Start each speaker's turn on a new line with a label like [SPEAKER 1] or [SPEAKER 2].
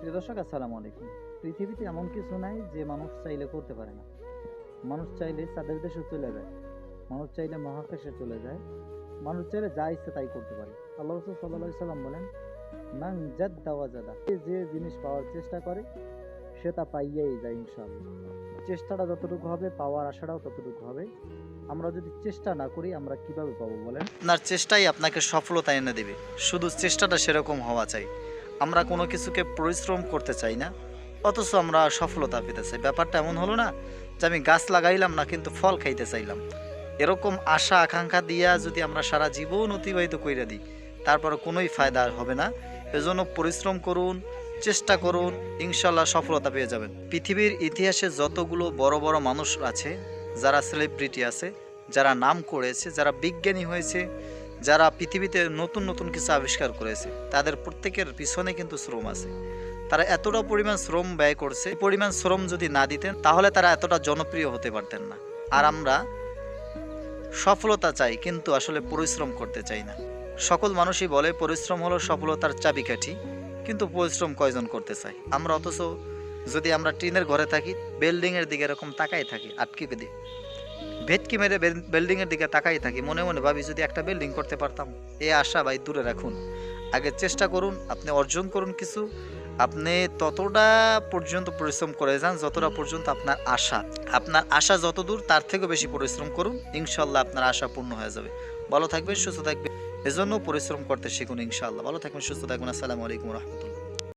[SPEAKER 1] প্রিয় দর্শক, আসসালামু আলাইকুম। পৃথিবীতে এমন কিছু নাই যে মানুষ চাইলে করতে পারে না। মানুষ চাইলে চাঁদের দেশে চলে যায়, মানুষ চাইলে মহাকাশে চলে যায়, মানুষ চাইলে যা ইচ্ছে তাই করতে পারে। আল্লাহ রসুল সাল্লাহ সাল্লাম বলেন, মান জাদ দাওয়া জাদা যে জিনিস পাওয়ার চেষ্টা করে, সে তা পাইয়াই যায় ইনশাআল্লাহ। চেষ্টাটা যতটুকু হবে, পাওয়ার আশাটাও ততটুকু হবে। আমরা যদি চেষ্টা না করি, আমরা কীভাবে পাবো বলেন?
[SPEAKER 2] আপনার চেষ্টাই আপনাকে সফলতা এনে দেবে। শুধু চেষ্টাটা সেরকম হওয়া চাই। আমরা কোনো কিছুকে পরিশ্রম করতে চাই না, অথচ আমরা সফলতা পেতে চাই। ব্যাপারটা এমন হলো না যে আমি গাছ লাগাইলাম না, কিন্তু ফল খাইতে চাইলাম। এরকম আশা, আকাঙ্ক্ষা দিয়া যদি আমরা সারা জীবন অতিবাহিত কইরা দিই তারপরে কোনোই ফায়দা হবে না। এজন্য পরিশ্রম করুন, চেষ্টা করুন ইনশাল্লাহ সফলতা পেয়ে যাবেন। পৃথিবীর ইতিহাসে যতগুলো বড় বড় মানুষ আছে, যারা সেলিব্রিটি আছে, যারা নাম করেছে, যারা বিজ্ঞানী হয়েছে যারা পৃথিবীতে নতুন নতুন কিছু আবিষ্কার করেছে, তাদের প্রত্যেকের পিছনে কিন্তু শ্রম আছে। তারা এতটা পরিমাণ শ্রম ব্যয় করছে পরিমাণ শ্রম যদি না দিতেন, তাহলে তারা এতটা জনপ্রিয় হতে পারতেন না। আর আমরা সফলতা চাই, কিন্তু আসলে পরিশ্রম করতে চাই না। সকল মানুষই বলে, পরিশ্রম হলো সফলতার চাবিকাঠি, কিন্তু পরিশ্রম কয়জন করতে চাই আমরা অথচ যদি আমরা টিনের ঘরে থাকি, বিল্ডিংয়ের দিকে এরকম তাকাই থাকি, আটকে দিয়ে ভেটকি মেরে বিল্ডিং এর দিকে তাকাই থাকি, মনে মনে ভাবি যদি একটা বিল্ডিং করতে পারতাম। এ আশা ভাই দূরে রাখুন। আগে চেষ্টা করুন, আপনি অর্জন করুন কিছু। আপনি ততটা পর্যন্ত পরিশ্রম করে যান যতটা পর্যন্ত আপনার আশা। আপনার আশা যত দূর, তার থেকে বেশি পরিশ্রম করুন। ইনশাল্লাহ আপনার আশা পূর্ণ হয়ে যাবে। ভালো থাকবেন, সুস্থ থাকবেন, এজন্য পরিশ্রম করতে শিখুন ইনশাল্লাহ ভালো থাকবেন, সুস্থ থাকবেন। আসসালামু আলাইকুম রহমতুল্লাহ।